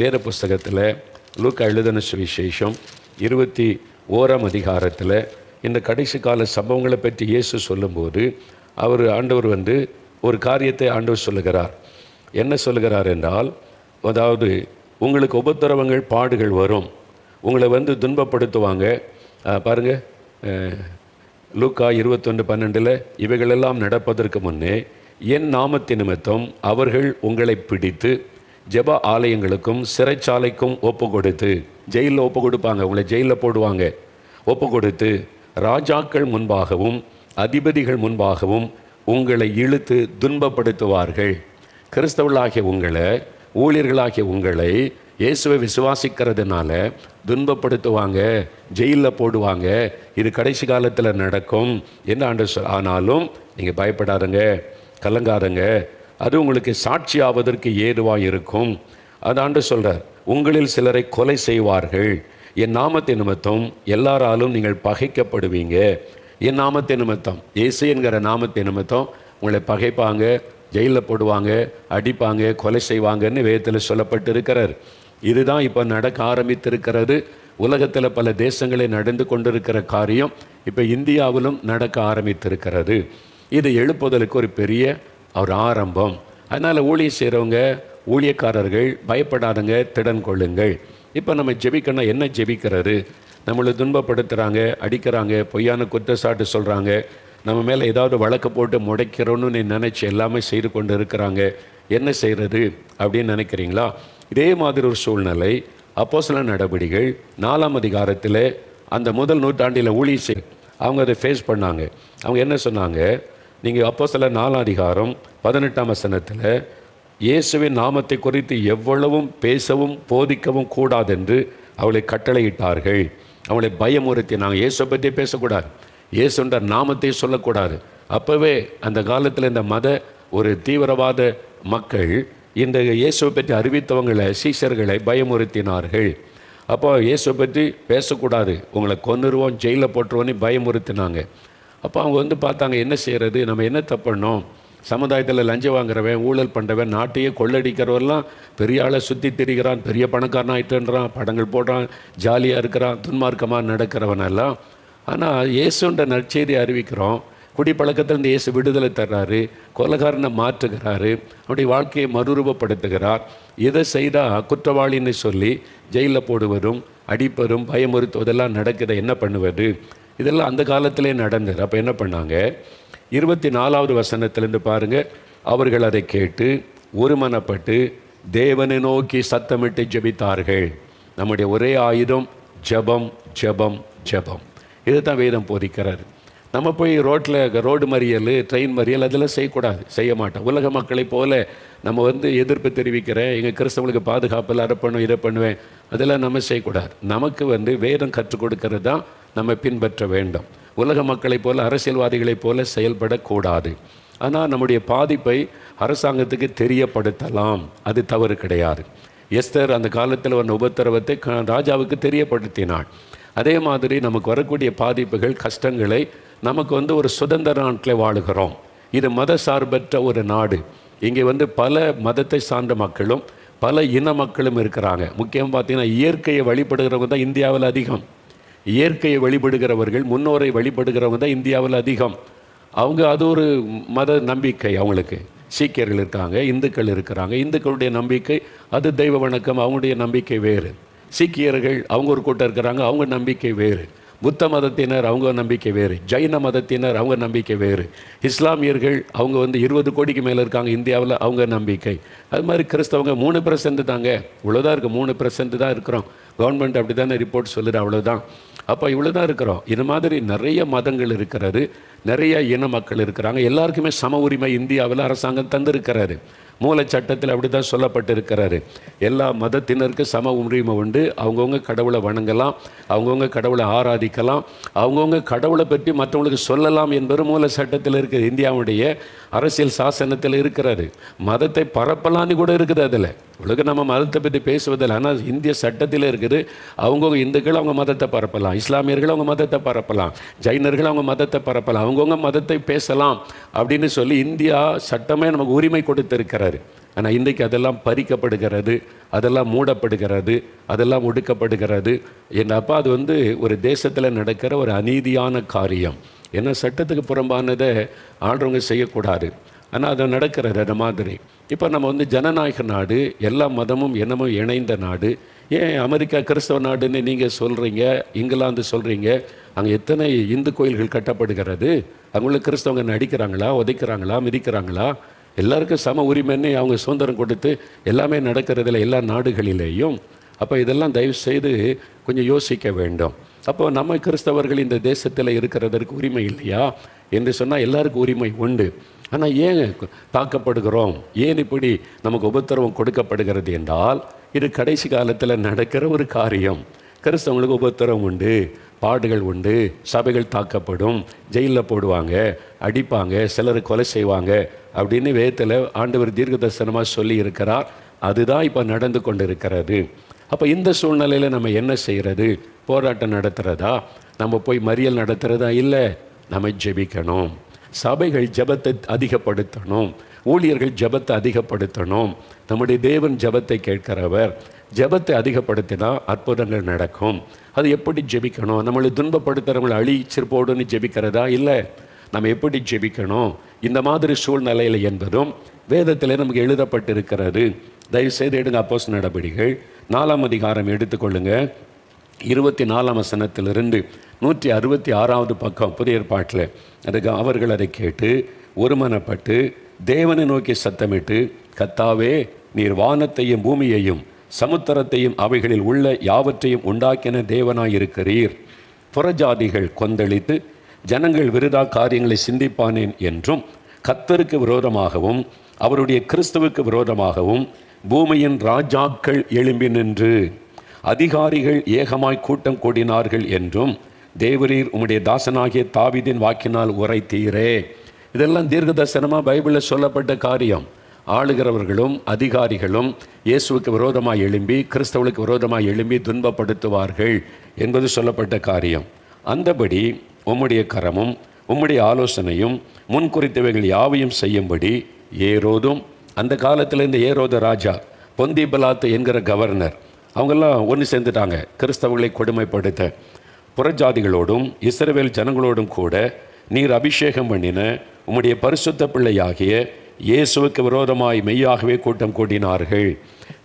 வேத புஸ்தகத்தில் லூக்கா எழுதின சுவிசேஷம் இருபத்தி ஓராம் அதிகாரத்தில் இந்த கடைசி கால சம்பவங்களை பற்றி இயேசு சொல்லும்போது அவர் ஆண்டவர் வந்து ஒரு காரியத்தை ஆண்டவர் சொல்லுகிறார். என்ன சொல்லுகிறார் என்றால் அதாவது உங்களுக்கு உபத்திரவங்கள் பாடுகள் வரும். உங்களை வந்து துன்பப்படுத்துவாங்க. பாருங்கள் லூக்கா இருபத்தொன்று பன்னெண்டில் இவைகளெல்லாம் நடப்பதற்கு முன்னே என் நாமத்தின் நிமித்தம் அவர்கள் உங்களை பிடித்து ஜெப ஆலயங்களுக்கும் சிறைச்சாலைக்கும் ஒப்பு கொடுத்து ஜெயிலில் ஒப்பு கொடுப்பாங்க உங்களை ஜெயிலில் போடுவாங்க. ஒப்பு கொடுத்து ராஜாக்கள் முன்பாகவும் அதிபதிகள் முன்பாகவும் உங்களை இழுத்து துன்பப்படுத்துவார்கள். கிறிஸ்தவர்களாகிய உங்களை ஊழியர்களாகிய உங்களை இயேசுவை விசுவாசிக்கிறதுனால துன்பப்படுத்துவாங்க ஜெயிலில் போடுவாங்க. இது கடைசி காலத்தில் நடக்கும். என்ன ஆண்டு ஆனாலும் நீங்கள் பயப்படாதங்க கலங்காதங்க. அது உங்களுக்கு சாட்சியாவதற்கு ஏதுவாக இருக்கும். அதாண்டு சொல்கிறார் உங்களில் சிலரை கொலை செய்வார்கள். என் நாமத்தை நிமித்தம் எல்லாராலும் நீங்கள் பகைக்கப்படுவீங்க. என் நாமத்தை நிமித்தம் இயேசு என்கிற நாமத்தை நிமித்தம் உங்களை பகைப்பாங்க ஜெயிலில் போடுவாங்க அடிப்பாங்க கொலை செய்வாங்கன்னு வேதத்தில் சொல்லப்பட்டு இருக்கிறார் இதுதான் இப்போ நடக்க ஆரம்பித்திருக்கிறது. உலகத்தில் பல தேசங்களில் நடந்து கொண்டிருக்கிற காரியம் இப்போ இந்தியாவிலும் நடக்க ஆரம்பித்திருக்கிறது. இது எழுப்புதலுக்கு ஒரு பெரிய அவர் ஆரம்பம். அதனால் ஊழியம் செய்கிறவங்க ஊழியக்காரர்கள் பயப்படாதங்க திடன் கொள்ளுங்கள். இப்போ நம்ம ஜெபிக்கணும் என்ன ஜெபிக்கிறது? நம்மளை துன்பப்படுத்துகிறாங்க அடிக்கிறாங்க பொய்யான குற்றச்சாட்டு சொல்கிறாங்க நம்ம மேலே ஏதாவது வழக்கு போட்டு முடைக்கிறோன்னு நீ நினச்சி எல்லாமே செய்து கொண்டு இருக்கிறாங்க. என்ன செய்கிறது அப்படின்னு நினைக்கிறீங்களா? இதே மாதிரி ஒரு சூழ்நிலை அப்போஸ்தல நடவடிக்கைகள் நாலாம் அதிகாரத்தில் அந்த முதல் நூற்றாண்டில் ஊழிய அவங்க அதை ஃபேஸ் பண்ணாங்க. அவங்க என்ன சொன்னாங்க? நீங்கள் அப்போ நாலாம் அதிகாரம் பதினெட்டாம் வசனத்தில் இயேசுவின் நாமத்தை குறித்து எவ்வளவும் பேசவும் போதிக்கவும் கூடாதென்று அவளை கட்டளையிட்டார்கள். அவளை பயமுறுத்தினாங்க இயேசுவை பற்றி பேசக்கூடாது. இயேசுன்ற நாமத்தை சொல்லக்கூடாது. அப்போவே அந்த காலத்தில் இந்த மத ஒரு தீவிரவாத மக்கள் இந்த இயேசுவை பற்றி அறிவித்தவங்களை சீசர்களை பயமுறுத்தினார்கள். அப்போ இயேசுவை பற்றி பேசக்கூடாது. உங்களை கொன்னுருவோம் ஜெயிலில் போட்டுருவோன்னு பயமுறுத்தினாங்க. அப்போ அவங்க வந்து பார்த்தாங்க என்ன செய்கிறது நம்ம என்ன தப்பண்ணோம் சமுதாயத்தில் லஞ்சம் வாங்குறவன் ஊழல் பண்ணுறவன் நாட்டையே கொள்ளடிக்கிறவெல்லாம் பெரிய ஆளை சுற்றி திரிகிறான் பெரிய பணக்காரன் ஆயிட்டுன்றான் படங்கள் போடுறான் ஜாலியாக இருக்கிறான் துன்மார்க்கமாக நடக்கிறவனெல்லாம் ஆனால் இயேசுன்ற நற்செய்தி அறிவிக்கிறோம். குடிப்பழக்கத்திலிருந்து இயேசு விடுதலை தர்றாரு கொலகாரனை மாற்றுகிறாரு அவருடைய வாழ்க்கையை மறுரூபப்படுத்துகிறார். இதை செய்தால் குற்றவாளின்னு சொல்லி ஜெயிலில் போடுவதும் அடிப்பதும் பயமுறுத்துவதெல்லாம் நடக்குது. என்ன பண்ணுவது? இதெல்லாம் அந்த காலத்திலே நடந்தது. அப்போ என்ன பண்ணாங்க? இருபத்தி நாலாவது வசனத்திலேருந்து பாருங்கள் அவர்கள் அதை கேட்டு ஒருமனப்பட்டு தேவனை நோக்கி சத்தமிட்டு ஜெபித்தார்கள். நம்முடைய ஒரே ஆயுதம் ஜெபம் ஜெபம் ஜெபம். இதுதான் வேதம் போதிக்கிறார். நம்ம போய் ரோட்டில் ரோடு மறியல் ட்ரெயின் மறியல் அதெல்லாம் செய்யக்கூடாது. செய்ய மாட்டோம். உலக மக்களைப் போல நம்ம வந்து எதிர்ப்பு தெரிவிக்கிறேன் எங்கள் கிறிஸ்தவங்களுக்கு பாதுகாப்பில் அதை பண்ணும் இதை பண்ணுவேன் அதெல்லாம் நம்ம செய்யக்கூடாது. நமக்கு வந்து வேதம் கற்றுக் கொடுக்கறது தான் நம்ம பின்பற்ற வேண்டும். உலக மக்களைப் போல அரசியல்வாதிகளைப் போல செயல்படக்கூடாது. ஆனால் நம்முடைய பாதிப்பை அரசாங்கத்துக்கு தெரியப்படுத்தலாம். அது தவறு கிடையாது. எஸ்தர் அந்த காலத்தில் வந்த உபத்திரவத்தை க- ராஜாவுக்கு தெரியப்படுத்தினாள். அதே மாதிரி நமக்கு வரக்கூடிய பாதிப்புகள் கஷ்டங்களை நமக்கு வந்து ஒரு சுதந்திர நாட்டில் வாழுகிறோம். இது மத சார்பற்ற ஒரு நாடு. இங்கே வந்து பல மதத்தை சார்ந்த மக்களும் பல இன மக்களும் இருக்கிறாங்க. முக்கியம் பார்த்தீங்கன்னா இயற்கையை வழிபடுகிறவங்க தான் இந்தியாவில் அதிகம். இயற்கையை வழிபடுகிறவர்கள் முன்னோரை வழிபடுகிறவங்க தான் இந்தியாவில் அதிகம். அவங்க அது ஒரு மத நம்பிக்கை அவங்களுக்கு. சீக்கியர்கள் இருக்காங்க இந்துக்கள் இருக்கிறாங்க இந்துக்களுடைய நம்பிக்கை அது தெய்வ வணக்கம் அவங்களுடைய நம்பிக்கை வேறு. சீக்கியர்கள் அவங்க ஒரு கூட்டம் இருக்கிறாங்க அவங்க நம்பிக்கை வேறு. புத்த மதத்தினர் அவங்க நம்பிக்கை வேறு ஜைன மதத்தினர் அவங்க நம்பிக்கை வேறு. இஸ்லாமியர்கள் அவங்க வந்து இருபது கோடிக்கு மேலே இருக்காங்க இந்தியாவில் அவங்க நம்பிக்கை. அது மாதிரி கிறிஸ்தவங்க மூணு பர்சன்ட் தாங்க. இவ்வளோதான் இருக்குது மூணு பர்சன்ட் தான் இருக்கிறோம். கவர்மெண்ட் அப்படி தானே ரிப்போர்ட் சொல்லுது அவ்வளோதான் அப்போ இவ்வளோ தான் இருக்கிறோம். இது மாதிரி நிறைய மதங்கள் இருக்கிறது நிறைய இன மக்கள் இருக்கிறாங்க. எல்லாருக்குமே சம உரிமை இந்தியாவில் அரசாங்கம் தந்திருக்கிறாரு மூல சட்டத்தில் அப்படி தான் சொல்லப்பட்டிருக்கிறாரு. எல்லா மதத்தினருக்கு சம உரிமை உண்டு. அவங்கவுங்க கடவுளை வணங்கலாம். அவங்கவுங்க கடவுளை ஆராதிக்கலாம். அவங்கவுங்க கடவுளை பற்றி மற்றவங்களுக்கு சொல்லலாம் என்பது மூல சட்டத்தில் இருக்கிற இந்தியாவுடைய அரசியல் சாசனத்தில் இருக்கிறாரு மதத்தை பரப்பலான்னு கூட இருக்குது அதில். உலக நம்ம மதத்தை பற்றி பேசுவதில்லை ஆனால் இந்திய சட்டத்தில் இருக்குது அவங்கவுங்க இந்துக்கள் அவங்க மதத்தை பரப்பலாம் இஸ்லாமியர்கள் அவங்க மதத்தை பரப்பலாம் ஜைனர்கள் அவங்க மதத்தை பரப்பலாம் அவங்கவுங்க மதத்தை பேசலாம் அப்படின்னு சொல்லி இந்தியா சட்டமே நமக்கு உரிமை கொடுத்திருக்கிறாரு. ஆனால் இன்றைக்கு அதெல்லாம் பறிக்கப்படுகிறது அதெல்லாம் மூடப்படுகிறது அதெல்லாம் ஒடுக்கப்படுகிறது. என் அப்பா அது வந்து ஒரு தேசத்தில் நடக்கிற ஒரு அநீதியான காரியம். ஏன்னா சட்டத்துக்கு புறம்பானதை ஆடுறவங்க செய்யக்கூடாது. ஆனால் அது நடக்கிறது அந்த மாதிரி. இப்போ நம்ம வந்து ஜனநாயக நாடு எல்லா மதமும் என்னமும் இணைந்த நாடு. ஏன் அமெரிக்கா கிறிஸ்தவ நாடுன்னு நீங்கள் சொல்கிறீங்க இங்கிலாந்து சொல்கிறீங்க அங்கே எத்தனை இந்து கோயில்கள் கட்டப்படுகிறது? அவங்களுக்கு கிறிஸ்தவங்க நடிக்கிறாங்களா உதைக்கிறாங்களா மிதிக்கிறாங்களா? எல்லாருக்கும் சம உரிமைன்னு அவங்க சுதந்திரம் கொடுத்து எல்லாமே நடக்கிறதுல எல்லா நாடுகளிலேயும். அப்போ இதெல்லாம் தயவு செய்து கொஞ்சம் யோசிக்க வேண்டும். அப்போ நம்ம கிறிஸ்தவர்கள் இந்த தேசத்தில் இருக்கிறதற்கு உரிமை இல்லையா? என்று சொன்னால் எல்லாருக்கும் உரிமை உண்டு. ஆனால் ஏன் தாக்கப்படுகிறோம் ஏன் இப்படி நமக்கு உபத்திரவம் கொடுக்கப்படுகிறது என்றால் இது கடைசி காலத்தில் நடக்கிற ஒரு காரியம். கிறிஸ்தவங்களுக்கு உபத்திரவம் உண்டு பாடுகள் உண்டு சபைகள் தாக்கப்படும் ஜெயிலில் போடுவாங்க அடிப்பாங்க சிலர் கொலை செய்வாங்க அப்படின்னு வேதத்தில் ஆண்டவர் தீர்க்க தரிசனமாக சொல்லி இருக்கிறார். அதுதான் இப்போ நடந்து கொண்டு இருக்கிறது அப்போ இந்த சூழ்நிலையில் நம்ம என்ன செய்கிறது போராட்டம் நடத்துகிறதா நம்ம போய் மறியல் நடத்துகிறதா இல்லை நம்ம ஜெபிக்கணும். சபைகள் ஜெபத்தை அதிகப்படுத்தணும். ஊழியர்கள் ஜெபத்தை அதிகப்படுத்தணும். நம்முடைய தேவன் ஜபத்தை கேட்கிறவர் ஜெபத்தை அதிகப்படுத்தினா அற்புதங்கள் நடக்கும். அது எப்படி ஜெபிக்கணும்? நம்மளை துன்பப்படுத்துகிறவங்களை அழிச்சிருப்போடுன்னு ஜெபிக்கிறதா? இல்லை. நம்ம எப்படி ஜெபிக்கணும்? இந்த மாதிரி சூழ்நிலையில் என்பதும் வேதத்தில் நமக்கு எழுதப்பட்டிருக்கிறது. தயவுசெய்து எடுங்க அப்போஸ் நடவடிக்கைகள். நாலாம் அதிகாரம் எடுத்துக்கொள்ளுங்கள் இருபத்தி நாலாம் வசனத்திலிருந்து நூற்றி அறுபத்தி ஆறாவது பக்கம் புதிய ஏற்பாட்டில் அதுக்கு அவர்கள் அதை கேட்டு ஒருமனப்பட்டு தேவனை நோக்கி சத்தமிட்டு கத்தாவே நீர் வானத்தையும் பூமியையும் சமுத்திரத்தையும் அவைகளில் உள்ள யாவற்றையும் உண்டாக்கின தேவனாயிருக்கிறீர். புறஜாதிகள் கொந்தளித்து ஜனங்கள் விருதா காரியங்களை சிந்திப்பானேன் என்றும் கத்தருக்கு விரோதமாகவும் அவருடைய கிறிஸ்துவுக்கு விரோதமாகவும் பூமியின் ராஜாக்கள் எழும்பி நின்று அதிகாரிகள் ஏகமாய் கூட்டம் கூடினார்கள் என்றும் தேவரீர் உம்முடைய தாசனாகிய தாவிதின் வாக்கினால் உரைத்தீரே. இதெல்லாம் தீர்க்க தரிசனமாக பைபிளில் சொல்லப்பட்ட காரியம். ஆளுகிறவர்களும் அதிகாரிகளும் இயேசுவுக்கு விரோதமாக எழும்பி கிறிஸ்தவளுக்கு விரோதமாக எழும்பி துன்பப்படுத்துவார்கள் என்பது சொல்லப்பட்ட காரியம். அந்தபடி உம்முடைய கரமும் உம்முடைய ஆலோசனையும் முன்குறித்தவைகள் யாவையும் செய்யும்படி ஏரோதும் அந்த காலத்தில் இந்த ஏரோத ராஜா பொந்தி பலாத்து என்கிற கவர்னர் அவங்கெல்லாம் ஒன்று சேர்ந்துட்டாங்க. கிறிஸ்தவர்களை கொடுமைப்படுத்த. புறஜாதிகளோடும் இஸ்ரவேல் ஜனங்களோடும் கூட நீர் அபிஷேகம் பண்ணின உம்முடைய பரிசுத்த பிள்ளையாகிய இயேசுவுக்கு விரோதமாய் மெய்யாகவே கூட்டம் கூட்டினார்கள்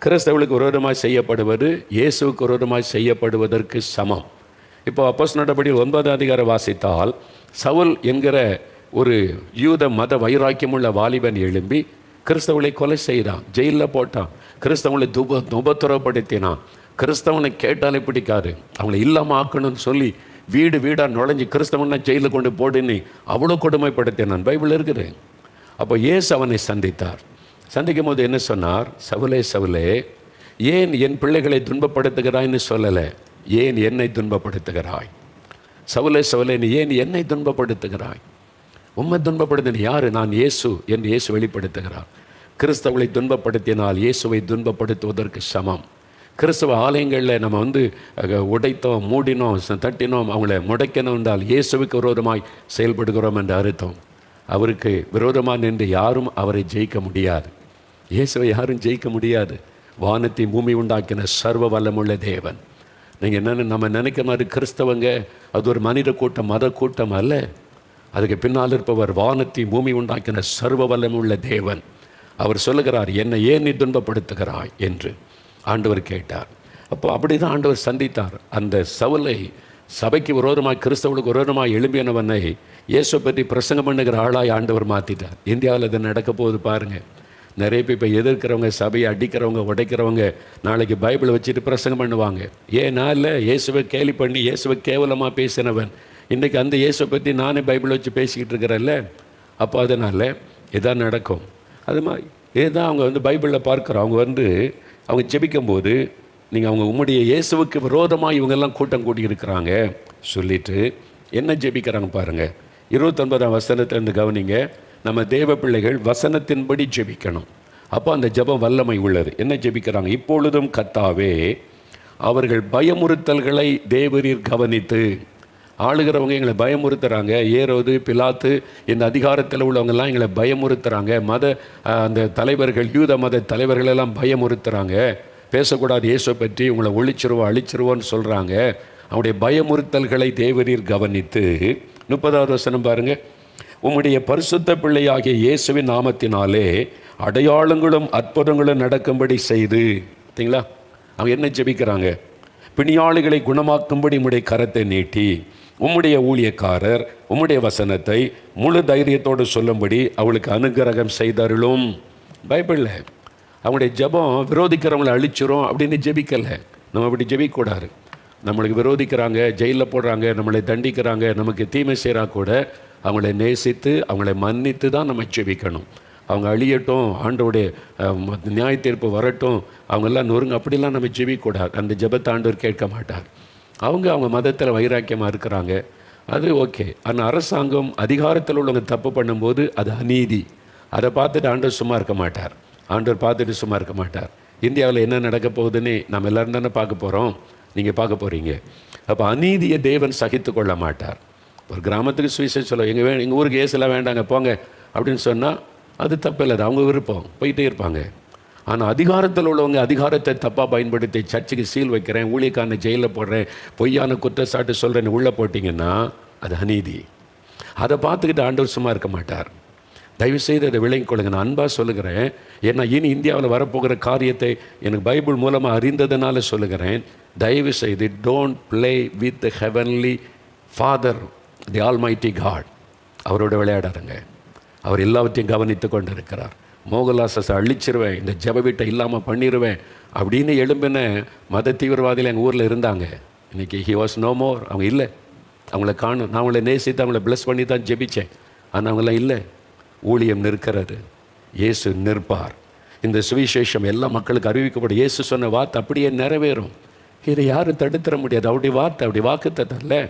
கிறிஸ்தவர்களுக்கு விரோதமாய் செய்யப்படுவது இயேசுவுக்கு விரோதமாய் செய்யப்படுவதற்கு சமம். இப்போ அப்போஸ் நடபடி ஒன்பதாம் அதிகாரம் வாசித்தால் சவுல் என்கிற ஒரு யூத மத வைராக்கியமுள்ள வாலிபன் எழும்பி கிறிஸ்தவனை கொலை செய்கிறான் ஜெயிலில் போட்டான். கிறிஸ்தவங்களை துப துபத்துறப்படுத்தினான் கிறிஸ்தவனை கேட்டாலே பிடிக்காது. அவங்களை இல்லாமல் ஆக்கணும்னு சொல்லி வீடு வீடாக நுழைஞ்சு கிறிஸ்தவனை ஜெயிலில் கொண்டு போடுன்னு அவ்வளோ கொடுமைப்படுத்தினான். பைபிள் இருக்குது. அப்போ ஏசு அவனை சந்தித்தார். சந்திக்கும் போது என்ன சொன்னார்? சவுலே சவுலே ஏன் என் பிள்ளைகளை துன்பப்படுத்துகிறாய்ன்னு சொல்லலை? ஏன் என்னை துன்பப்படுத்துகிறாய்? சவுலே சவுலே நீ ஏன் என்னை துன்பப்படுத்துகிறாய்? உம்மை துன்பப்படுத்தின யாரு? நான் இயேசு என்று இயேசு வெளிப்படுத்துகிறார். கிறிஸ்தவங்களை துன்பப்படுத்தினால் இயேசுவை துன்பப்படுத்துவதற்கு சமம். கிறிஸ்தவ ஆலயங்களில் நம்ம வந்து உடைத்தோம் மூடினோம் தட்டினோம் அவங்கள முடைக்கணும் என்றால் இயேசுவுக்கு விரோதமாய் செயல்படுகிறோம் என்ற அர்த்தம். அவருக்கு விரோதமாக நின்று யாரும் அவரை ஜெயிக்க முடியாது. இயேசுவை யாரும் ஜெயிக்க முடியாது. வானத்தை பூமி உண்டாக்கின சர்வ வல்லமுள்ள தேவன். நீங்கள் என்னென்னு நம்ம நினைக்கிற மாதிரி கிறிஸ்தவங்க அது ஒரு மனித கூட்டம் மத கூட்டம் அல்ல. அதுக்கு பின்னால் இருப்பவர் வானத்தை பூமி உண்டாக்கின சர்வ வல்லமுள்ள தேவன். அவர் சொல்லுகிறார் என்னை ஏன் நீ துன்பப்படுத்துகிறாய்? என்று ஆண்டவர் கேட்டார். அப்போ அப்படி தான் ஆண்டவர் சந்தித்தார். அந்த சவலை சபைக்கு விரோதமாக கிறிஸ்தவனுக்கு விரோதமாக எழும்பியனவனை இயேசு பற்றி பிரசங்கம் பண்ணுகிற ஆளாய் ஆண்டவர் மாற்றிட்டார் இந்தியாவில் இது நடக்க போகுது பாருங்கள் நிறைய பேர் இப்போ எதிர்க்கிறவங்க சபையை அடிக்கிறவங்க உடைக்கிறவங்க நாளைக்கு பைபிளை வச்சுட்டு பிரசங்கம் பண்ணுவாங்க. ஏன்னா இல்லை? இயேசுவை கேலி பண்ணி இயேசுவை கேவலமாக பேசினவன். இன்றைக்கி அந்த இயேசுவை பற்றி நானே பைபிளை வச்சு பேசிக்கிட்டு இருக்கிறேன்ல. அப்போ அதனால் எதாவது நடக்கும். அது மாதிரி இதுதான் அவங்க வந்து பைபிளில் பார்க்குறோம். அவங்க வந்து அவங்க ஜெபிக்கும்போது நீங்கள் அவங்க உம்முடைய இயேசுவுக்கு விரோதமாக இவங்கெல்லாம் கூட்டம் கூட்டி இருக்கிறாங்க சொல்லிட்டு என்ன ஜெபிக்கிறாங்க பாருங்கள் இருபத்தொன்பதாம் வசனத்தை இருந்து கவனிங்க. நம்ம தேவ பிள்ளைகள் வசனத்தின்படி ஜெபிக்கணும். அப்போ அந்த ஜெபம் வல்லமை உள்ளது. என்ன ஜெபிக்கிறாங்க? இப்பொழுதும் கத்தாவே அவர்கள் பயமுறுத்தல்களை தேவரீர் கவனித்து ஆளுகிறவங்க எங்களை பயமுறுத்துறாங்க. ஏரோது பிலாத்து இந்த அதிகாரத்தில் உள்ளவங்கெல்லாம் எங்களை பயமுறுத்துறாங்க. மத அந்த தலைவர்கள் யூத மத தலைவர்கள் எல்லாம் பயமுறுத்துறாங்க. பேசக்கூடாது இயேசுவை பற்றி உங்களை ஒழிச்சிருவோம் அழிச்சிருவோன்னு சொல்கிறாங்க அவனுடைய பயமுறுத்தல்களை தேவரீர் கவனித்து முப்பதாவது வசனம் பாருங்கள் உம்முடைய பரிசுத்த பிள்ளையாகிய இயேசுவின் நாமத்தினாலே அடையாளங்களும் அற்புதங்களும் நடக்கும்படி செய்து பார்த்தீங்களா? அவங்க என்ன ஜெபிக்கிறாங்க? பிணியாளிகளை குணமாக்கும்படி உம்முடைய கரத்தை நீட்டி உம்முடைய ஊழியக்காரர் உம்முடைய வசனத்தை முழு தைரியத்தோடு சொல்லும்படி அவளுக்கு அனுகிரகம் செய்தார்களும் பைபிளில் அவங்களுடைய ஜெபம் விரோதிக்கிறவங்களை அழிச்சிரும் அப்படின்னு ஜெபிக்கலை. நம்ம அப்படி ஜெபிக்கூடாது. நம்மளுக்கு விரோதிக்கிறாங்க ஜெயிலில் போடுறாங்க நம்மளை தண்டிக்கிறாங்க நமக்கு தீமை செய்கிறா கூட அவங்கள நேசித்து அவங்கள மன்னித்து தான் நம்ம ஜெபிக்கணும். அவங்க அழியட்டும் ஆண்டோடைய நியாய தீர்ப்பு வரட்டும் அவங்கெல்லாம் நொறுங்க அப்படிலாம் நம்ம ஜெபிக்கூடாது. அந்த ஜெபத்தை ஆண்டவர் கேட்க மாட்டார். அவங்க அவங்க மதத்தில் வைராக்கியமாக இருக்கிறாங்க. அது ஓகே. ஆனால் அரசாங்கம் அதிகாரத்தில் உள்ளவங்க தப்பு பண்ணும்போது அது அநீதி. அதை பார்த்துட்டு ஆண்டவர் சும்மா இருக்க மாட்டார். ஆண்டவர் பார்த்துட்டு சும்மா இருக்க மாட்டார். இந்தியாவில் என்ன நடக்க போகுதுன்னு நம்ம எல்லாரும் தானே பார்க்க போகிறோம் நீங்கள் பார்க்க போகிறீங்க அப்போ அநீதியை தேவன் சகித்து கொள்ள மாட்டார். ஒரு கிராமத்துக்கு சுவிசேஷம் சொல்ல எங்கள் வே எங்கள் ஊருக்கு ஏசெல்லாம் வேண்டாங்க போங்க. அப்படின்னு சொன்னால் அது தப்பில்லை அது அவங்க விருப்பம். போயிட்டே இருப்பாங்க. ஆனால் அதிகாரத்தில் உள்ளவங்க அதிகாரத்தை தப்பாக பயன்படுத்தி சர்ச்சுக்கு சீல் வைக்கிறேன் ஊழியக்காரனை ஜெயிலில் போடுறேன் பொய்யான குற்றச்சாட்டு சொல்கிறேன்னு உள்ளே போட்டிங்கன்னா அது அநீதி. அதை பார்த்துக்கிட்டு ஆண்டவர் சும்மா இருக்க மாட்டார். தயவுசெய்து அதை விளங்கிக் கொள்ளுங்க. நான் அன்பாக சொல்லுகிறேன். ஏன்னா இனி இந்தியாவில் வரப்போகிற காரியத்தை எனக்கு பைபிள் மூலமாக அறிந்ததுனால சொல்லுகிறேன். தயவு செய்து don't play with the heavenly father the almighty God அவரோட விளையாடாருங்க அவர் எல்லாவற்றையும் கவனித்து கொண்டு இருக்கிறார் மோகலாசஸை அழிச்சிருவேன் இந்த ஜெப வீட்டை இல்லாமல் பண்ணிடுவேன் அப்படின்னு எழும்பின மத தீவிரவாதிகள் எங்கள் ஊரில் இருந்தாங்க. இன்னைக்கு ஹி வாஸ் நோ மோர் அவங்க இல்லை. அவங்கள காணும் நான் அவங்கள நேசித்து அவங்கள ப்ளஸ் பண்ணி தான் ஜெபித்தேன் ஆனால் அவங்களாம் இல்லை. ஊழியம் நிற்கிறது. இயேசு நிற்பார். இந்த சுவிசேஷம் எல்லா மக்களுக்கு அறிவிக்கப்படும். இயேசு சொன்ன வார்த்தை அப்படியே நிறைவேறும். இதை யாரும் தடுத்துட முடியாது. அவருடைய வார்த்தை அப்படி வாக்குத்தத்தம்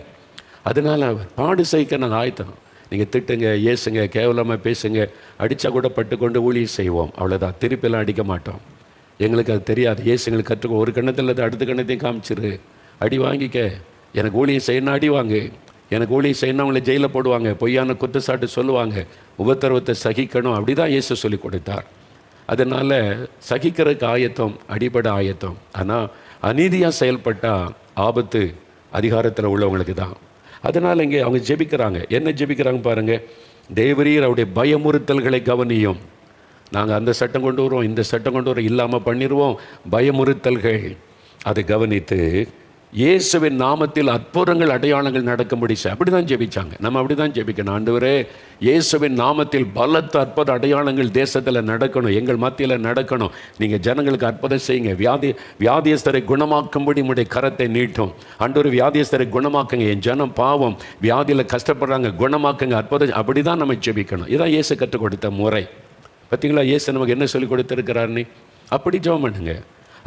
அதனால் அவர் பாடு செய்க நாங்கள் ஆயத்தம். நீங்கள் திட்டுங்க ஏசுங்க கேவலமாக பேசுங்க அடித்தா கூட பட்டுக்கொண்டு ஊழியம் செய்வோம். அவ்வளோதான் திருப்பிலாம் அடிக்க மாட்டோம். எங்களுக்கு அது தெரியாது. ஏசு எங்களுக்கு கற்றுக்கோ ஒரு கண்ணத்தில் அது அடுத்த கண்ணத்தையும் காமிச்சிரு. அடி வாங்கிக்க. எனக்கு ஊழியம் செய்யணும் அடி வாங்கு. எனக்கு ஊழியம் செய்யணும் அவங்கள ஜெயிலில் போடுவாங்க. பொய்யான குற்றச்சாட்டு சொல்லுவாங்க. உபத்திரவத்தை சகிக்கணும். அப்படி தான் இயேசு சொல்லி கொடுத்தார். அதனால் சகிக்கிறதுக்கு ஆயத்தம் அடிப்படை ஆயத்தம். ஆனால் அநீதியாக செயல்பட்டால் ஆபத்து அதிகாரத்தில் உள்ளவங்களுக்கு தான் அதனால் இங்கே அவங்க ஜெபிக்கிறாங்க. என்ன ஜெபிக்கிறாங்க பாருங்கள் தேவரீர் அவருடைய பயமுறுத்தல்களை கவனியும். நாங்கள் அந்த சட்டம் கொண்டு வருவோம் இந்த சட்டம் கொண்டு வரோம் இல்லாமல் பண்ணிடுவோம் பயமுறுத்தல்கள். அதை கவனித்து இயேசுவின் நாமத்தில் அற்புதங்கள் அடையாளங்கள் நடக்கும்படி அப்படி தான் ஜெபிச்சாங்க. நம்ம அப்படி தான் ஜெபிக்கணும். ஆண்டவரே இயேசுவின் நாமத்தில் பலத்த அற்புத அடையாளங்கள் தேசத்தில் நடக்கணும் எங்கள் மத்தியில் நடக்கணும். நீங்கள் ஜனங்களுக்கு அற்புதம் செய்யுங்க. வியாதி வியாதியஸ்தரை குணமாக்கும்படி உடைய கரத்தை நீட்டும். ஆண்டவர் வியாதியஸ்தரை குணமாக்குங்க. என் ஜனம் பாவம் வியாதியில் கஷ்டப்படுறாங்க குணமாக்குங்க அற்புதம் அப்படி தான் நம்ம ஜெபிக்கணும். இதான் இயேசு கற்றுக் கொடுத்த முறை. பார்த்தீங்களா இயேசு நமக்கு என்ன சொல்லி கொடுத்துருக்கிறாருன்னு அப்படி ஜெபம் பண்ணுங்க.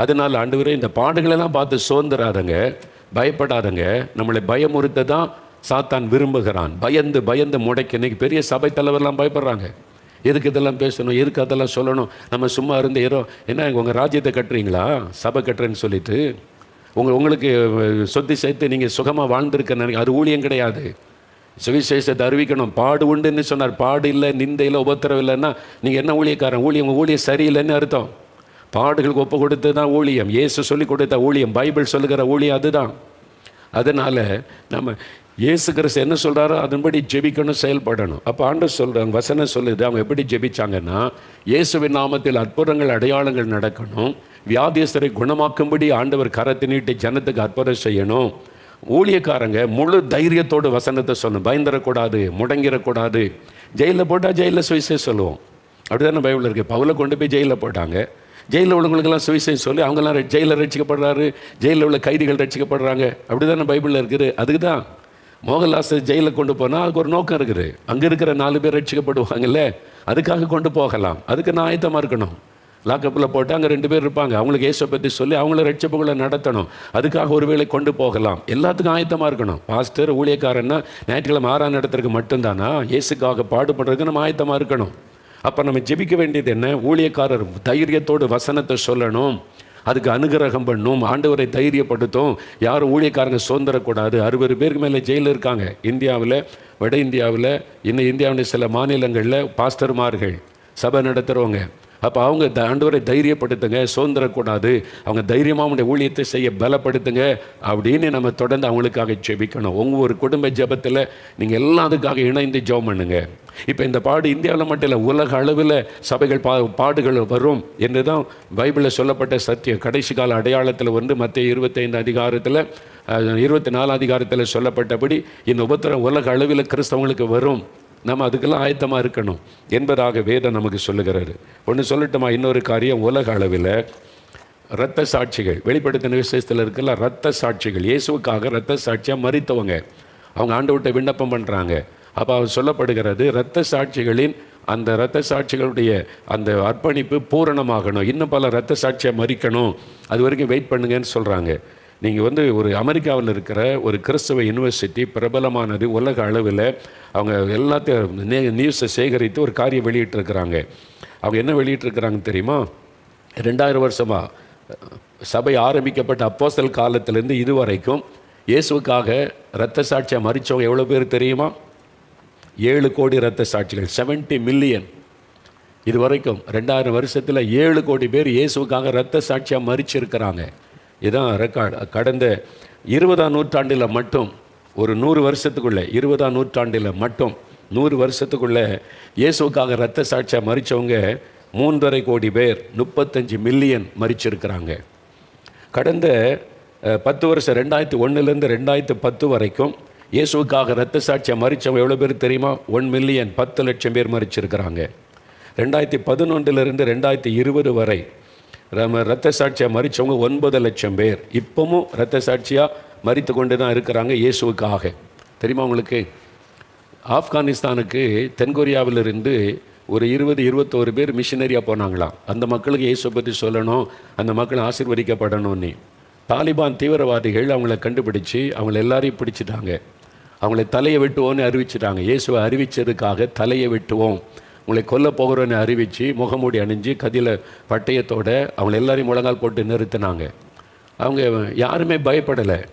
அதனால் ஆண்டவரே இந்த பாடுகளெல்லாம் பார்த்து சோர்ந்துடாதங்க பயப்படாதங்க. நம்மளை பயமுறுத்த தான் சாத்தான் விரும்புகிறான். பயந்து பயந்து முடைக்க இன்றைக்கி பெரிய சபை தலைவர்லாம் பயப்படுறாங்க. எதுக்கு இதெல்லாம் பேசணும்? எதுக்கு அதெல்லாம் சொல்லணும்? நம்ம சும்மா இருந்து ஏதோ என்ன உங்கள் ராஜ்யத்தை கட்டுறீங்களா? சபை கட்டுறேன்னு சொல்லிட்டு? உங்கள் உங்களுக்கு சொத்து சேர்த்து நீங்கள் சுகமாக வாழ்ந்துருக்க நினைக்க அது ஊழியம் கிடையாது. சுவிசேஷத்தை அறிவிக்கணும். பாடு உண்டுன்னு சொன்னார். பாடு இல்லை நிந்தையில் இல்லை உபத்திரம் இல்லைன்னா நீங்கள் என்ன ஊழியக்காரன்? ஊழியம் உங்கள் ஊழியம் சரியில்லைன்னு அர்த்தம். பாடுகளுக்கு ஒப்பு கொடுத்து தான் ஊழியம். இயேசு சொல்லி கொடுத்த ஊழியம். பைபிள் சொல்லுகிற ஊழியம் அதுதான். அதனால் நம்ம இயேசு கிறிஸ்து என்ன சொல்கிறாரோ அதன்படி ஜெபிக்கணும் செயல்படணும். அப்போ ஆண்டவர் சொல்கிறாங்க வசனம் சொல்லுது. அவங்க எப்படி ஜெபிச்சாங்கன்னா இயேசுவின் நாமத்தில் அற்புதங்கள் அடையாளங்கள் நடக்கணும். வியாதியஸ்தரை குணமாக்கும்படி ஆண்டவர் கரத்தை நீட்டி ஜனத்துக்கு அற்புதம் செய்யணும். ஊழியக்காரங்க முழு தைரியத்தோடு வசனத்தை சொல்லணும். பயந்துடக்கூடாது முடங்கிடக்கூடாது ஜெயிலில் போட்டால் ஜெயிலில் சுயசே சொல்லுவோம். அப்படிதானே பைபிள் இருக்குது பவுலை கொண்டு போய் ஜெயிலில் போட்டாங்க. ஜெயிலில் உள்ளவங்களுக்கெல்லாம் சுவிசேஷம் சொல்லி அவங்கெல்லாம் ஜெயிலில் ரட்சிக்கப்படுறாரு ஜெயிலில் உள்ள கைதிகள் ரட்சிக்கப்படுறாங்க. அப்படி தானே பைபிளில் இருக்குது. அதுக்கு தான் மோகன்லாஸ் ஜெயிலில் கொண்டு போனால் அதுக்கு ஒரு நோக்கம் இருக்குது. அங்கே இருக்கிற நாலு பேர் ரட்சிக்கப்படுவாங்கல்ல அதுக்காக கொண்டு போகலாம். அதுக்கு நான் ஆயத்தமாக இருக்கணும். லாக்கப்பில் போட்டு அங்கே ரெண்டு பேர் இருப்பாங்க. அவங்களுக்கு ஏசை பற்றி சொல்லி அவங்கள ரட்சிப்புகளை நடத்தணும். அதுக்காக ஒருவேளை கொண்டு போகலாம். எல்லாத்துக்கும் ஆயத்தமாக இருக்கணும். பாஸ்டர் ஊழியக்காரன்னா ஞாயிற்றுக்கிழமை ஆறாம் நடத்துறதுக்கு மட்டும்தானா? இயேசுக்காக பாடுபடுறதுக்கு நம்ம ஆயத்தமாக இருக்கணும். அப்போ நம்ம ஜெபிக்க வேண்டியது என்ன? ஊழியக்காரர் தைரியத்தோடு வசனத்தை சொல்லணும். அதுக்கு அனுகிரகம் பண்ணும். ஆண்டவரை தைரியப்படுத்தும். யாரும் ஊழியக்காரங்க சுதந்திரக்கூடாது. அறுபது பேருக்கு மேலே ஜெயிலில் இருக்காங்க. இந்தியாவில் வட இந்தியாவில் இன்னும் இந்தியாவின் சில மாநிலங்களில் பாஸ்டர்மார்கள். சபை நடத்துகிறவங்க அப்போ அவங்க த- ஆண்டவரை தைரியப்படுத்துங்க சுதந்திரக்கூடாது. அவங்க தைரியமாக அவங்களுடைய ஊழியத்தை செய்ய பலப்படுத்துங்க அப்படின்னு நம்ம தொடர்ந்து அவங்களுக்காக ஜெபிக்கணும். ஒவ்வொரு குடும்ப ஜெபத்தில் நீங்கள் எல்லாம் அதுக்காக இணைந்து ஜெபம் பண்ணுங்க. இப்போ இந்த பாடு இந்தியாவில் மட்டும் இல்லை உலக அளவில் சபைகள் பா பாடுகள் வரும் என்று தான் பைபிளில் சொல்லப்பட்ட சத்தியம். கடைசி கால அடையாளத்தில் வந்து மத்திய இருபத்தைந்து அதிகாரத்தில் இருபத்தி நாலு அதிகாரத்தில் சொல்லப்பட்டபடி இந்த உபத்திரம் உலக அளவில் கிறிஸ்தவங்களுக்கு வரும். நம்ம அதுக்கெல்லாம் ஆயத்தமாக இருக்கணும் என்பதாக வேதம் நமக்கு சொல்லுகிறாரு ஒன்று சொல்லட்டுமா? இன்னொரு காரியம் உலக அளவில் இரத்த சாட்சிகள். வெளிப்படுத்தின விசேஷத்தில் இருக்கல இரத்த சாட்சிகள். இயேசுவுக்காக இரத்த சாட்சியாக மறித்தவங்க அவங்க ஆண்டவர்கிட்ட விண்ணப்பம் பண்ணுறாங்க அப்போ அவர் சொல்லப்படுகிறது இரத்த சாட்சிகளின் அந்த இரத்த சாட்சிகளுடைய அந்த அர்ப்பணிப்பு பூரணமாகணும். இன்னும் பல இரத்த சாட்சியாக மறிக்கணும் அது வரைக்கும் வெயிட் பண்ணுங்கன்னு சொல்கிறாங்க நீங்கள் வந்து ஒரு அமெரிக்காவில் இருக்கிற ஒரு கிறிஸ்தவ யூனிவர்சிட்டி பிரபலமானது உலக அளவில் அவங்க எல்லாத்தையும் நே- நியூஸை சேகரித்து ஒரு காரியம் வெளியிட்டிருக்கிறாங்க. அவங்க என்ன வெளியிட்டிருக்கிறாங்க தெரியுமா? ரெண்டாயிரம் வருஷமா சபை ஆரம்பிக்கப்பட்ட அப்போசல் காலத்திலேருந்து இதுவரைக்கும் இயேசுக்காக இரத்த சாட்சியாக மறித்தவங்க எவ்வளோ பேர் தெரியுமா? ஏழு கோடி இரத்த சாட்சிகள் 70 மில்லியன் இது வரைக்கும் ரெண்டாயிரம் வருஷத்தில் ஏழு கோடி பேர் இயேசுக்காக இரத்த சாட்சியாக மறிச்சிருக்கிறாங்க இதுதான் ரெக்கார்டு கடந்த இருபதாம் நூற்றாண்டில் மட்டும் ஒரு நூறு வருஷத்துக்குள்ளே இருபதாம் நூற்றாண்டில் மட்டும் நூறு வருஷத்துக்குள்ளே இயேசுக்காக ரத்த சாட்சியாக மறித்தவங்க மூன்றரை கோடி பேர் முப்பத்தஞ்சு மில்லியன் மறிச்சிருக்கிறாங்க கடந்த பத்து வருஷம் ரெண்டாயிரத்தி ஒன்றுலேருந்து ரெண்டாயிரத்து பத்து வரைக்கும் இயேசுக்காக ரத்த சாட்சியாக மறித்தவங்க எவ்வளோ பேர் தெரியுமா? ஒன் மில்லியன் பத்து லட்சம் பேர் மறிச்சிருக்கிறாங்க ரெண்டாயிரத்தி பதினொன்றுலேருந்து ரெண்டாயிரத்தி இருபது வரை நம்ம ரத்த சாட்சியாக மறிச்சவங்க ஒன்பது லட்சம் பேர். இப்போவும் ரத்த சாட்சியாக மறித்து கொண்டு தான் இருக்கிறாங்க இயேசுவுக்காக. தெரியுமா உங்களுக்கு? ஆப்கானிஸ்தானுக்கு தென்கொரியாவிலிருந்து ஒரு இருபது இருபத்தோரு பேர் மிஷினரியாக போனாங்களாம். அந்த மக்களுக்கு இயேசுவை பற்றி சொல்லணும் அந்த மக்கள் ஆசீர்வதிக்கப்படணும்னு. தாலிபான் தீவிரவாதிகள் அவங்கள கண்டுபிடிச்சு அவங்கள எல்லாரையும் பிடிச்சிட்டாங்க. அவங்கள தலையை வெட்டுவோன்னு அறிவிச்சிட்டாங்க. இயேசுவை அறிவிச்சதுக்காக தலையை வெட்டுவோம். உங்களை கொல்ல போகிறோன்னு அறிவித்து முகமூடி அணிஞ்சு கதியில் பட்டயத்தோடு அவங்கள எல்லாரையும் முழங்கால் போட்டு நிறுத்தினாங்க. அவங்க யாருமே பயப்படலை.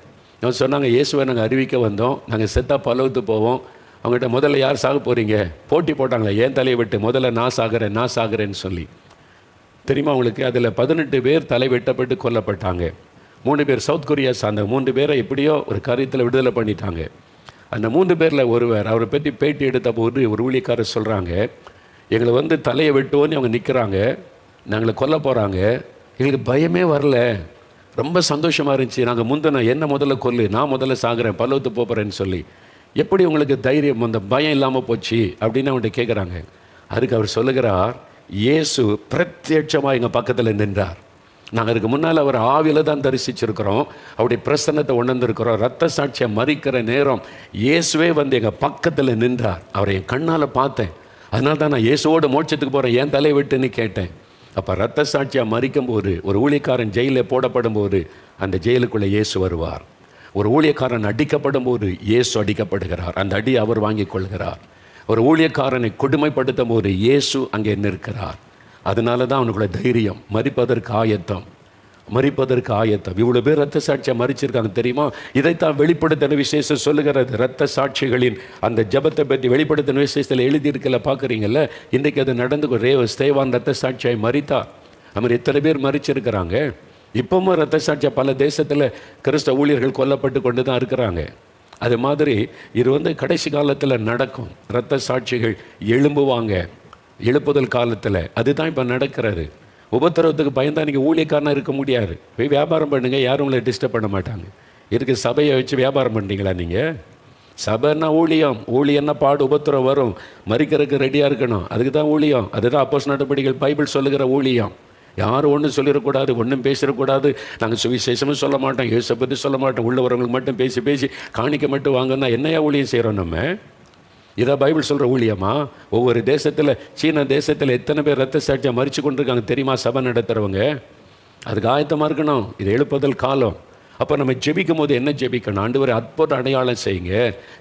அவங்க சொன்னாங்க இயேசுவை நாங்கள் அறிவிக்க வந்தோம். நாங்கள் செத்தா பலவுத்து போவோம். அவங்ககிட்ட முதல்ல யார் சாக போகிறீங்க போட்டி போட்டாங்களே ஏன் தலையை விட்டு? முதல்ல நான் சாகிறேன் நான் சாகிறேன்னு சொல்லி. தெரியுமா அவங்களுக்கு அதில் பதினெட்டு பேர் தலை வெட்டப்பட்டு கொல்லப்பட்டாங்க. மூணு பேர் சவுத் கொரியா சார்ந்த மூன்று பேரை எப்படியோ ஒரு காரியத்தில் விடுதலை பண்ணிட்டாங்க. அந்த மூன்று பேரில் ஒருவர் அவரை பற்றி பேட்டி எடுத்த போது ஒரு ஊழியக்காரர் சொல்கிறாங்க எங்களை வந்து தலையை வெட்டுவோன்னு அவங்க நிற்கிறாங்க நாங்களை கொல்ல போகிறாங்க எங்களுக்கு பயமே வரல. ரொம்ப சந்தோஷமாக இருந்துச்சு. நாங்கள் முந்தின என்ன முதல்ல கொல்லு? நான் முதல்ல சாகுறேன். பல்லவத்து போகிறேன்னு சொல்லி. எப்படி உங்களுக்கு தைரியம்? அந்த பயம் இல்லாமல் போச்சு அப்படின்னு அவன்கிட்ட கேட்குறாங்க அதுக்கு அவர் சொல்லுகிறார் இயேசு பிரத்யட்சமாக எங்கள் பக்கத்தில் நின்றார். நாங்கள் அதுக்கு முன்னால் அவர் ஆவியில் தான் தரிசிச்சிருக்கிறோம். அவருடைய பிரசன்னத்தை உணர்ந்திருக்கிறோம். ரத்த சாட்சியை மறிக்கிற நேரம் இயேசுவே வந்து எங்கள் பக்கத்தில் நின்றார். அவரை என் கண்ணால் பார்த்தேன். அதனால தான் நான் இயேசுவோட மோட்சத்துக்கு போகிறேன் ஏன் தலை விட்டுன்னு கேட்டேன். அப்போ ரத்த சாட்சியாக மறிக்கும் போது ஒரு ஊழியக்காரன் ஜெயிலில் போடப்படும் போது அந்த ஜெயிலுக்குள்ளே இயேசு வருவார். ஒரு ஊழியக்காரன் அடிக்கப்படும் போது இயேசு அடிக்கப்படுகிறார். அந்த அடி அவர் வாங்கிக் கொள்கிறார். ஒரு ஊழியக்காரனை கொடுமைப்படுத்தும் போது இயேசு அங்கே நிற்கிறார். அதனால தான் அவனுக்குள்ள தைரியம் மறிப்பதற்கு ஆயத்தம். மறிப்பதற்கு ஆயத்தம். இவ்வளோ பேர் ரத்த சாட்சியாக மறிச்சிருக்காங்க தெரியுமா? இதைத்தான் வெளிப்படுத்தின விசேஷம் சொல்லுகிறது. ரத்த சாட்சிகளின் அந்த ஜெபத்தை பற்றி வெளிப்படுத்தின விசேஷத்தில் எழுதியிருக்கல பார்க்குறீங்கல்ல? இன்றைக்கு அது நடந்து ரேவ ஸ்தேவான் ரத்த சாட்சியாய் மறித்தா. அவர் எத்தனை பேர் மறிச்சிருக்கிறாங்க? இப்பவும் ரத்த சாட்சியாக பல தேசத்தில் கிறிஸ்தவ ஊழியர்கள் கொல்லப்பட்டு கொண்டு தான் இருக்கிறாங்க. அது மாதிரி இது வந்து கடைசி காலத்தில் நடக்கும். இரத்த சாட்சிகள் எழும்புவாங்க. எழுப்புதல் காலத்தில். அதுதான் இப்போ நடக்கிறது. உபத்திரவத்துக்கு பயந்தா நீங்கள் ஊழியக்காரனாக இருக்க முடியாது. போய் வியாபாரம் பண்ணுங்க யாரும் உங்களை டிஸ்டர்ப் பண்ண மாட்டாங்க. இதுக்கு சபையை வச்சு வியாபாரம் பண்ணுறீங்களா நீங்கள் சபைன்னா ஊழியம். ஊழியன்னா பாடு உபத்திரம் வரும். மறிக்கிறதுக்கு ரெடியாக இருக்கணும். அதுக்கு தான் ஊழியம். அதுதான் அப்போஸ் நடவடிக்கைகள் பைபிள் சொல்லுகிற ஊழியம். யாரும் ஒன்றும் சொல்லிடக்கூடாது ஒன்றும் பேசிடக்கூடாது. நாங்கள் சுவிசேஷமும் சொல்ல மாட்டோம் இயேசை பற்றி சொல்ல மாட்டோம். உள்ளவரவங்களுக்கு மட்டும் பேசி பேசி காணிக்க மட்டும் வாங்கன்னா என்னையா ஊழியம் செய்கிறோம் நம்ம? இதை பைபிள் சொல்கிற ஊழியமா? ஒவ்வொரு தேசத்தில் சீன தேசத்தில் எத்தனை பேர் ரத்த சாட்சியாக மறித்து கொண்டிருக்காங்க தெரியுமா? சபை நடத்துகிறவங்க அதுக்கு ஆயத்தமாக இருக்கணும். இது எழுப்புதல் காலம். அப்போ நம்ம ஜெபிக்கும் போது என்ன ஜெபிக்கணும்? ஆண்டவரை அற்புத அடையாளம் செய்யுங்க.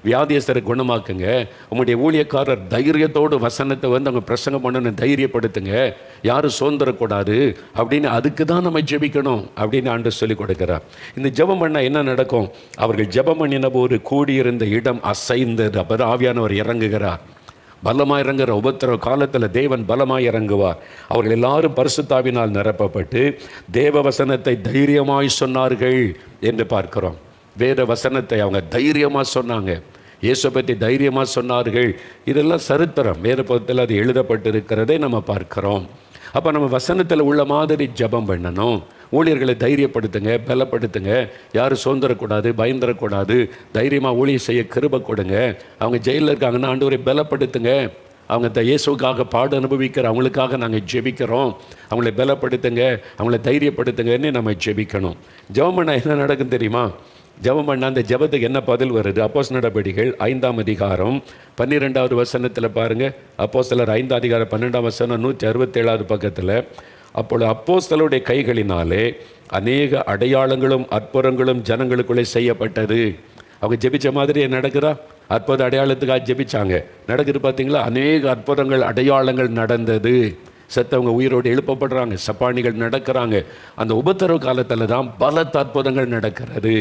வியாதியஸ்தரை குணமாக்குங்க. உங்களுடைய ஊழியக்காரர் தைரியத்தோடு வசனத்தை வந்து அவங்க பிரசங்கம் பண்ணணும் தைரியப்படுத்துங்க. யாரும் சோர்ந்துடக்கூடாது அப்படின்னு அதுக்கு தான் நம்ம ஜெபிக்கணும் அப்படின்னு ஆண்டு சொல்லி கொடுக்குறார். இந்த ஜெபம் பண்ணால் என்ன நடக்கும்? அவர்கள் ஜெபம் பண்ணின போது கூடியிருந்த இடம் அசைந்தது. அப்போ ஆவியானவர் இறங்குகிறார். பலமாக இறங்குற உபத்திரவ காலத்தில் தேவன் பலமாக இறங்குவார் அவர்கள் எல்லாரும் பரிசுத்தாவினால் நிரப்பப்பட்டு தேவ வசனத்தை தைரியமாய் சொன்னார்கள் என்று பார்க்கிறோம். வேத வசனத்தை அவங்க தைரியமாக சொன்னாங்க. இயேசு பற்றி தைரியமாக சொன்னார்கள். இதெல்லாம் சரித்திரம். வேத பதத்தில் அது எழுதப்பட்டிருக்கிறதை நம்ம பார்க்கிறோம். அப்போ நம்ம வசனத்தில் உள்ள மாதிரி ஜெபம் பண்ணணும். ஊழியர்களை தைரியப்படுத்துங்க பலப்படுத்துங்க. யாரும் சோர்ந்துடக்கூடாது பயந்துடக்கூடாது தைரியமாக ஊழியம் செய்ய கிருப கொடுங்க. அவங்க ஜெயிலில் இருக்காங்கன்னா ஆண்டவரை பலப்படுத்துங்க. அவங்க இந்த இயேசுக்காக பாடு அனுபவிக்கிற அவங்களுக்காக நாங்கள் ஜெபிக்கிறோம். அவங்கள பலப்படுத்துங்க அவங்கள தைரியப்படுத்துங்கன்னு நம்ம ஜெபிக்கணும். ஜெபம் பண்ணால் என்ன நடக்கும் தெரியுமா? ஜெபம் பண்ணால் அந்த ஜெபத்துக்கு என்ன பதில் வருது? அப்போஸ் நடபடிகள் ஐந்தாம் அதிகாரம் பன்னிரெண்டாவது வசனத்தில் பாருங்கள் அப்போ சிலர் ஐந்தாம் அதிகாரம் பன்னெண்டாம் வசனம் நூற்றி அறுபத்தேழாவது பக்கத்தில் அப்பொழுது அப்போஸ்தலருடைய கைகளினாலே அநேக அடையாளங்களும் அற்புதங்களும் ஜனங்களுக்குள்ளே செய்யப்பட்டது. அவங்க ஜெபிச்ச மாதிரி நடக்குதா? அற்புத அடையாளத்துக்காக ஜெபிச்சாங்க. நடக்குது பார்த்தீங்களா? அநேக அற்புதங்கள் அடையாளங்கள் நடந்தது. செத்தவங்க உயிரோடு எழுப்பப்படுறாங்க சப்பானிகள் நடக்கிறாங்க. அந்த உபத்தரவு காலத்தில் தான் பல அற்புதங்கள் நடக்கிறது.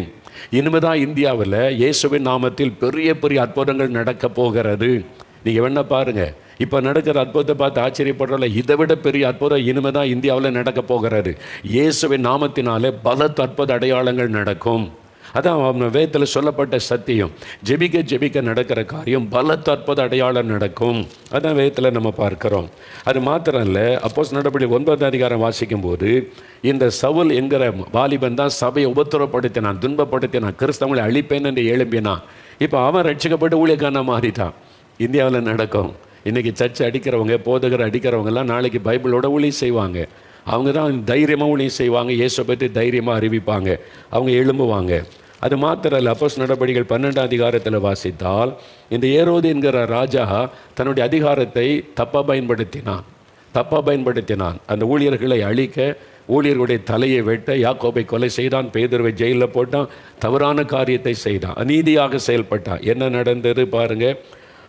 இனிமேதான் இந்தியாவில் இயேசுவின் நாமத்தில் பெரிய பெரிய அற்புதங்கள் நடக்க போகிறது. நீங்கள் வேணால் பாருங்கள் இப்போ நடக்கிற அற்புதத்தை பார்த்து ஆச்சரியப்படுறோம்ல இதை விட பெரிய அற்புதம் இனிமே தான் இந்தியாவில் நடக்க போகிறாரு இயேசுவின் நாமத்தினாலே பல அற்புத அடையாளங்கள் நடக்கும். அதான் அவன் வேதத்தில் சொல்லப்பட்ட சத்தியம். ஜெபிக்க ஜெபிக்க நடக்கிற காரியம் பல அற்புத அடையாளம் நடக்கும். அதான் வேதத்தில் நம்ம பார்க்குறோம். அது மாத்திரம் இல்லை அப்போஸ் நடபடி ஒன்பதாம் அதிகாரம் வாசிக்கும் போது இந்த சவுல் என்கிற வாலிபன் தான் சபையை உபத்திரப்படுத்தினான் துன்பப்படுத்தினான் கிறிஸ்தவங்களை அழிப்பேன் என்று எழும்பினான். இப்போ அவன் ரட்சிக்கப்பட்டு ஊழியக்கான மாறிட்டான். இந்தியாவில் நடக்கும். இன்றைக்கி சர்ச் அடிக்கிறவங்க போதகர் அடிக்கிறவங்கெல்லாம் நாளைக்கு பைபிளோட ஒளி செய்வாங்க. அவங்க தான் தைரியமாக ஒளி செய்வாங்க இயேசு பற்றி தைரியமாக அறிவிப்பாங்க அவங்க எழும்புவாங்க. அது மாத்திரம் இல்லை அப்போஸ் நடபடிகள் பன்னெண்டாம் அதிகாரத்தில் வாசித்தால் இந்த ஏரோது என்கிற ராஜா தன்னுடைய அதிகாரத்தை தப்பாக பயன்படுத்தினான். தப்பாக பயன்படுத்தினான். அந்த ஊழியர்களை அழிக்க ஊழியர்களுடைய தலையை வெட்ட யாக்கோபை கொலை செய்தான் பேதுருவை ஜெயிலில் போட்டான் தவறான காரியத்தை செய்தான் அநீதியாக செயல்பட்டான். என்ன நடந்தது பாருங்கள்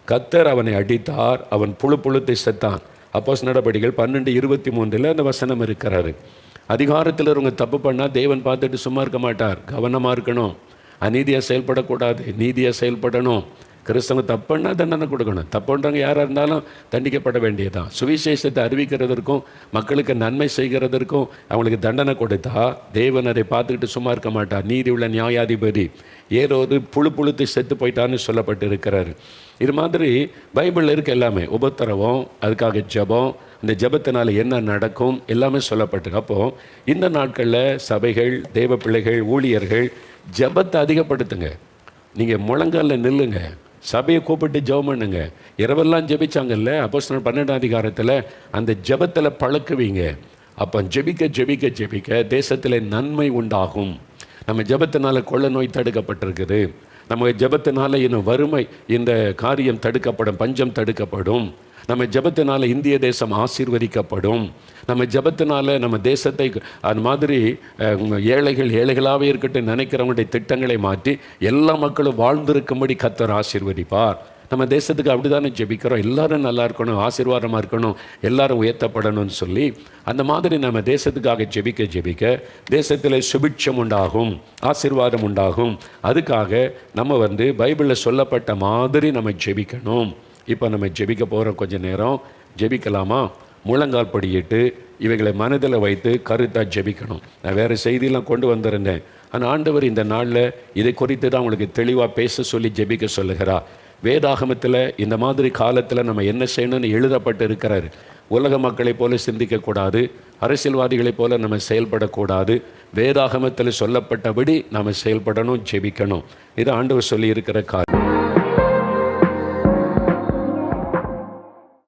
கத்தர் அவனை அடித்தார் அவன் புழு புழுத்தை செத்தான். அப்போஸ் நடவடிக்கைகள் பன்னெண்டு இருபத்தி மூன்றில் அந்த வசனம் இருக்கிறாரு அதிகாரத்தில் இவங்க தப்பு பண்ணால் தேவன் பார்த்துட்டு சும்மா இருக்க மாட்டார். கவனமாக இருக்கணும். அநீதியாக செயல்படக்கூடாது. நீதியாக செயல்படணும். கிறிஸ்தவங்க தப்புன்னா தண்டனை கொடுக்கணும். தப்புன்றவங்க யாராக இருந்தாலும் தண்டிக்கப்பட வேண்டியதுதான் சுவிசேஷத்தை அறிவிக்கிறதற்கும் மக்களுக்கு நன்மை செய்கிறதற்கும் அவங்களுக்கு தண்டனை கொடுத்தா தேவன் அதை பார்த்துக்கிட்டு சும்மா இருக்க மாட்டார். நீதி உள்ள நியாயாதிபதி ஒரு புழு புழுத்து செத்து போயிட்டான்னு சொல்லப்பட்டு இருக்கிறாரு இது மாதிரி பைபிளில் இருக்க எல்லாமே. உபத்திரவம் அதுக்காக ஜெபம் இந்த ஜபத்தினால் என்ன நடக்கும் எல்லாமே சொல்லப்பட்டிருக்கு. அப்போது இந்த நாட்களில் சபைகள் தெய்வ பிள்ளைகள் ஊழியர்கள் ஜெபத்தை அதிகப்படுத்துங்க. நீங்கள் முழங்காலில் நில்லுங்க. சபையை கூப்பிட்டு ஜெபம் பண்ணுங்க. இரவெல்லாம் ஜெபிச்சாங்கல்ல அப்போ பன்னெண்டாம் அதிகாரத்தில் அந்த ஜெபத்தில் பழக்குவீங்க. அப்போ ஜெபிக்க ஜெபிக்க ஜெபிக்க தேசத்தில் நன்மை உண்டாகும். நம்ம ஜெபத்தினால கொள்ள நோய் தடுக்கப்பட்டிருக்குது. நம்ம ஜபத்தினால இன்னும் வறுமை இந்த காரியம் தடுக்கப்படும் பஞ்சம் தடுக்கப்படும். நம்ம ஜபத்தினால இந்திய தேசம் ஆசீர்வதிக்கப்படும். நம்ம ஜபத்தினால நம்ம தேசத்தை அது மாதிரி ஏழைகள் ஏழைகளாகவே இருக்கட்டும் நினைக்கிறவங்களுடைய திட்டங்களை மாற்றி எல்லா மக்களும் வாழ்ந்திருக்கும்படி கத்தர் ஆசீர்வதிப்பார். நம்ம தேசத்துக்கு அப்படிதானே ஜெபிக்கிறோம். எல்லாரும் நல்லா இருக்கணும் ஆசீர்வாதமாக இருக்கணும் எல்லாரும் உயர்த்தப்படணும்னு சொல்லி அந்த மாதிரி நம்ம தேசத்துக்காக ஜெபிக்க ஜெபிக்க தேசத்தில் சுபிட்சம் உண்டாகும் ஆசீர்வாதம் உண்டாகும். அதுக்காக நம்ம வந்து பைபிளில் சொல்லப்பட்ட மாதிரி நம்ம ஜெபிக்கணும். இப்போ நம்ம ஜெபிக்க போகிறோம் கொஞ்ச நேரம். ஜெபிக்கலாமா? முழங்கால் படியிட்டு இவைகளை மனதில் வைத்து கருத்தாக ஜெபிக்கணும். நான் வேறு செய்தியெல்லாம் கொண்டு வந்திருந்தேன். ஆனால் ஆண்டவர் இந்த நாளில் இதை குறித்து தான் உங்களுக்கு தெளிவாக பேச சொல்லி ஜெபிக்க சொல்லுகிறா வேதாகமத்தில் இந்த மாதிரி காலத்தில் நம்ம என்ன செய்யணும்னு எழுதப்பட்டு இருக்கிறாரு உலக மக்களைப் போல சிந்திக்கக்கூடாது அரசியல்வாதிகளைப் போல நம்ம செயல்படக்கூடாது வேதாகமத்தில் சொல்லப்பட்டபடி நாம் செயல்படணும் ஜெபிக்கணும். இது ஆண்டவர் சொல்லி இருக்கிற காரியம்.